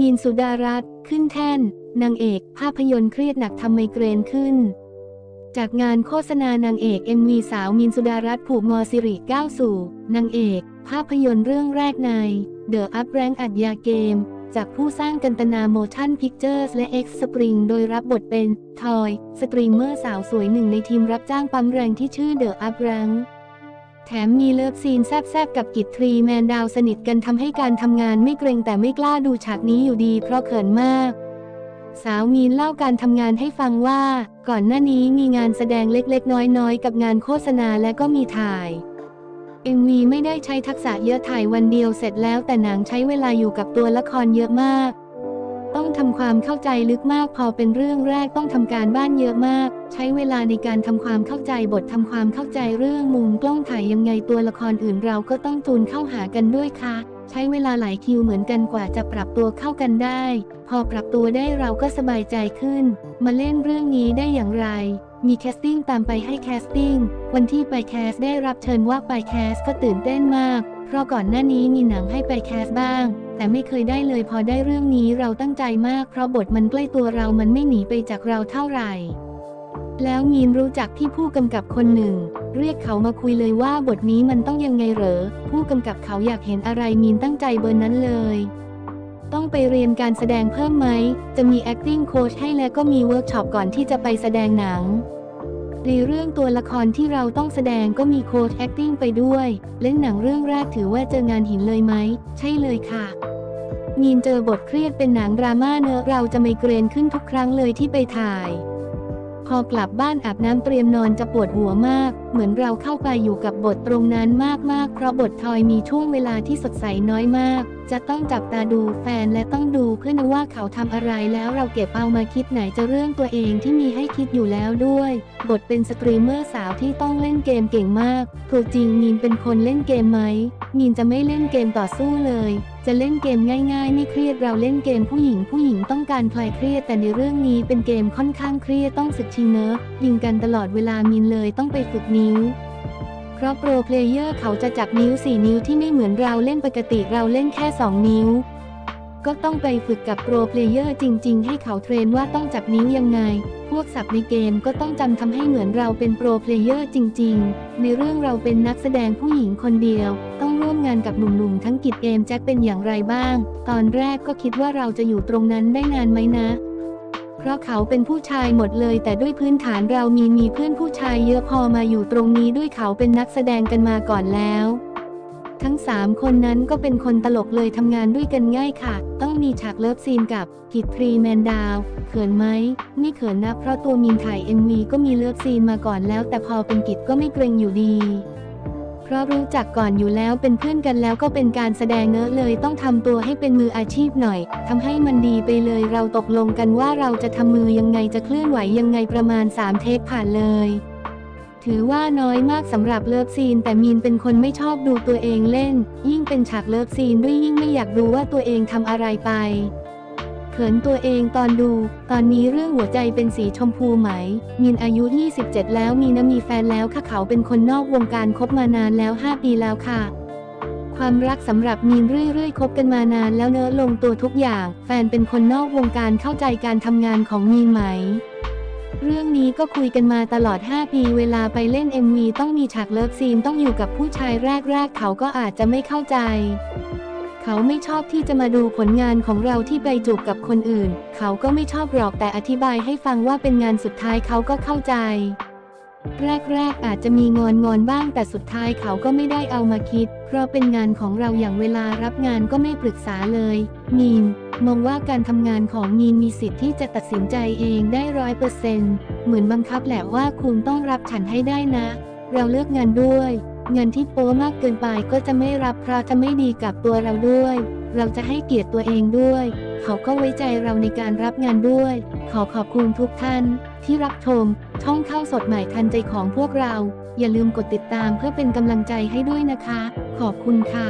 มีนสุดารัตน์ขึ้นแท่น นางเอก ภาพยนตร์เครียดหนักทำไมเกรนขึ้น จากงานโฆษณานางเอก MV สาวมีนสุดารัตน์ผูกมอสิริก้าวสู่นางเอก ภาพยนตร์เรื่องแรกใน The Up Rank อัดยาเกม จากผู้สร้างกันตนา Motion Pictures และ X Spring โดยรับบทเป็น ทอย สตรีมเมอร์สาวสวยหนึ่งในทีมรับจ้างปั๊มแรงที่ชื่อ The Up Rank แถมมีเลิฟซีนแซบๆกับกิจทรีแมนดาวสนิทกันทำให้การทำงานไม่เกรงแต่ไม่กล้าดูฉากนี้อยู่ดีเพราะเขินมาก สาวมีนเล่าการทำงานให้ฟังว่า ก่อนหน้านี้มีงานแสดงเล็กๆ น้อยๆ กับงานโฆษณาและก็มีถ่าย MV ไม่ได้ใช้ทักษะเยอะถ่ายวันเดียวเสร็จแล้วแต่หนังใช้เวลาอยู่กับตัวละครเยอะมาก ต้องทำความเข้าใจลึกมากพอเป็นเรื่องแรกต้องทำการบ้านเยอะมาก ใช้เวลาในการทำความเข้าใจบททำความเข้าใจเรื่องมุมกล้องถ่ายยังไงตัวละครอื่นเราก็ต้องจูนเข้าหากันด้วยค่ะ ใช้เวลาหลายคิวเหมือนกันกว่าจะปรับตัวเข้ากันได้ พอปรับตัวได้เราก็สบายใจขึ้น มาเล่นเรื่องนี้ได้อย่างไรมีแคสติ้งตามไปให้แคสติ้ง วันที่ไปแคสได้รับเชิญว่าไปแคสก็ตื่นเต้นมาก เพราะก่อนหน้านี้มีหนังให้ไปแคสบ้าง แต่ไม่เคยได้เลยพอได้เรื่องนี้เราตั้งใจมาก เพราะบทมันใกล้ตัวเรามันไม่หนีไปจากเราเท่าไหร่ แล้วมีนรู้จักพี่ผู้กำกับคนหนึ่ง เรียกเขามาคุยเลยว่าบทนี้มันต้องยังไงเหรอ ผู้กำกับเขาอยากเห็นอะไรมีนตั้งใจเบอร์นั้นเลย ต้องไปเรียนการแสดงเพิ่มไหม จะมี acting coach ให้และก็มีเวิร์กช็อปก่อนที่จะไปแสดงหนัง ในเรื่องตัวละครที่เราต้องแสดงก็มีโค้ดแอคติ้งไปด้วย เล่นหนังเรื่องแรกถือว่าเจองานหินเลยไหม ใช่เลยค่ะ มีนเจอบทเครียดเป็นหนังดราม่าเนอะเราจะไมเกรนขึ้นทุกครั้งเลยที่ไปถ่าย พอกลับบ้านอาบน้ำเตรียมนอนจะปวดหัวมาก เหมือนเราเข้าไปอยู่กับบทตรงนั้นมากๆ เพราะบททอยมีช่วงเวลาที่สดใสน้อยมาก จะต้องจับตาดูแฟนและต้องดูเพื่อนว่าเขาทำอะไรแล้วเราเก็บเอามาคิดไหนจะเรื่องตัวเองที่มีให้คิดอยู่แล้วด้วย บทเป็นสตรีมเมอร์สาวที่ต้องเล่นเกมเก่งมากตัวจริงมีนเป็นคนเล่นเกมไหมมีนจะไม่เล่นเกมต่อสู้เลย จะเล่นเกมง่ายๆ ไม่เครียดเราเล่นเกมผู้หญิงผู้หญิงต้องการคลายเครียดแต่ในเรื่องนี้เป็นเกมค่อนข้างเครียดต้องศึกชิงเนอะยิงกันตลอดเวลามินเลยต้องไปฝึกนิ้วเพราะโปรเพลเยอร์เขาจะจับนิ้ว 4 นิ้วที่ไม่เหมือนเราเล่นปกติเราเล่นแค่ 2 นิ้ว ก็ต้องไปฝึกกับโปรเพลเยอร์จริง ๆ ให้เขาเทรนว่าต้องจับนิ้วยังไง พวกศัพท์ในเกมก็ต้องจำทำให้เหมือนเราเป็นโปรเพลเยอร์จริง ๆ ในเรื่องเราเป็นนักแสดงผู้หญิงคนเดียว ต้องร่วมงานกับหนุ่มๆทั้งกิจเกมแจ็คเป็นอย่างไรบ้าง ตอนแรกก็คิดว่าเราจะอยู่ตรงนั้นได้นานไหมนะเพราะเขาเป็นผู้ชายหมดเลย แต่ด้วยพื้นฐานเรามีมีเพื่อนผู้ชายเยอะพอมาอยู่ตรงนี้ด้วยเขาเป็นนักแสดงกันมาก่อนแล้ว ทั้งสามคนนั้นก็เป็นคนตลกเลยทำงานด้วยกันง่ายค่ะ ต้องมีฉากเลิฟซีนกับกิตทรีแมนดาวเขินไหมไม่เขินนะเพราะตัวมีนถ่าย MV ก็มีเลิฟซีนมาก่อนแล้ว แต่พอเป็นกิจก็ไม่เกรงอยู่ดีเพราะรู้จักก่อนอยู่แล้วเป็นเพื่อนกันแล้วก็เป็นการแสดงเนอะเลยต้องทำตัวให้เป็นมืออาชีพหน่อยทำให้มันดีไปเลยเราตกลงกันว่าเราจะทำมือยังไงจะเคลื่อนไหวยังไงประมาณ 3 เทคผ่านเลย ถือว่าน้อยมากสำหรับเลิฟซีน แต่มีนเป็นคนไม่ชอบดูตัวเองเล่น ยิ่งเป็นฉากเลิฟซีนด้วยยิ่งไม่อยากดูว่าตัวเองทำอะไรไป เขินตัวเองตอนดู ตอนนี้เรื่องหัวใจเป็นสีชมพูไหม มีนอายุ 27 แล้วมีนะมีแฟนแล้วค่ะเขาเป็นคนนอกวงการคบมานานแล้ว 5 ปีแล้วค่ะความรักสำหรับมีนเรื่อยๆ คบกันมานานแล้วเนอะลงตัวทุกอย่าง แฟนเป็นคนนอกวงการเข้าใจการทำงานของมีนไหม เรื่องนี้ก็คุยกันมาตลอด 5 ปีเวลาไปเล่น MV ต้องมีฉากเลิฟซีนต้องอยู่กับผู้ชายแรกๆ เขาก็อาจจะไม่เข้าใจ เขาไม่ชอบที่จะมาดูผลงานของเราที่ไปจูบกับคนอื่น เขาก็ไม่ชอบหรอกแต่อธิบายให้ฟังว่าเป็นงานสุดท้ายเขาก็เข้าใจ แรก ๆ อาจจะมีงอนงอนบ้างแต่สุดท้ายเขาก็ไม่ได้เอามาคิด เพราะเป็นงานของเราอย่างเวลารับงานก็ไม่ปรึกษาเลยมีนมองว่าการทำงานของมีนมีสิทธิ์ที่จะตัดสินใจเองได้ร้อยเปอร์เซ็นต์เหมือนบังคับแหละว่าคุณต้องรับฉันให้ได้นะ เราเลือกงานด้วย งานที่โป๊มากเกินไปก็จะไม่รับเพราะจะไม่ดีกับตัวเราด้วย เราจะให้เกียรติตัวเองด้วย เขาก็ไว้ใจเราในการรับงานด้วย ขอขอบคุณทุกท่าน ที่รับชม ช่องเข้าสดใหม่ทันใจของพวกเรา อย่าลืมกดติดตามเพื่อเป็นกำลังใจให้ด้วยนะคะ ขอบคุณค่ะ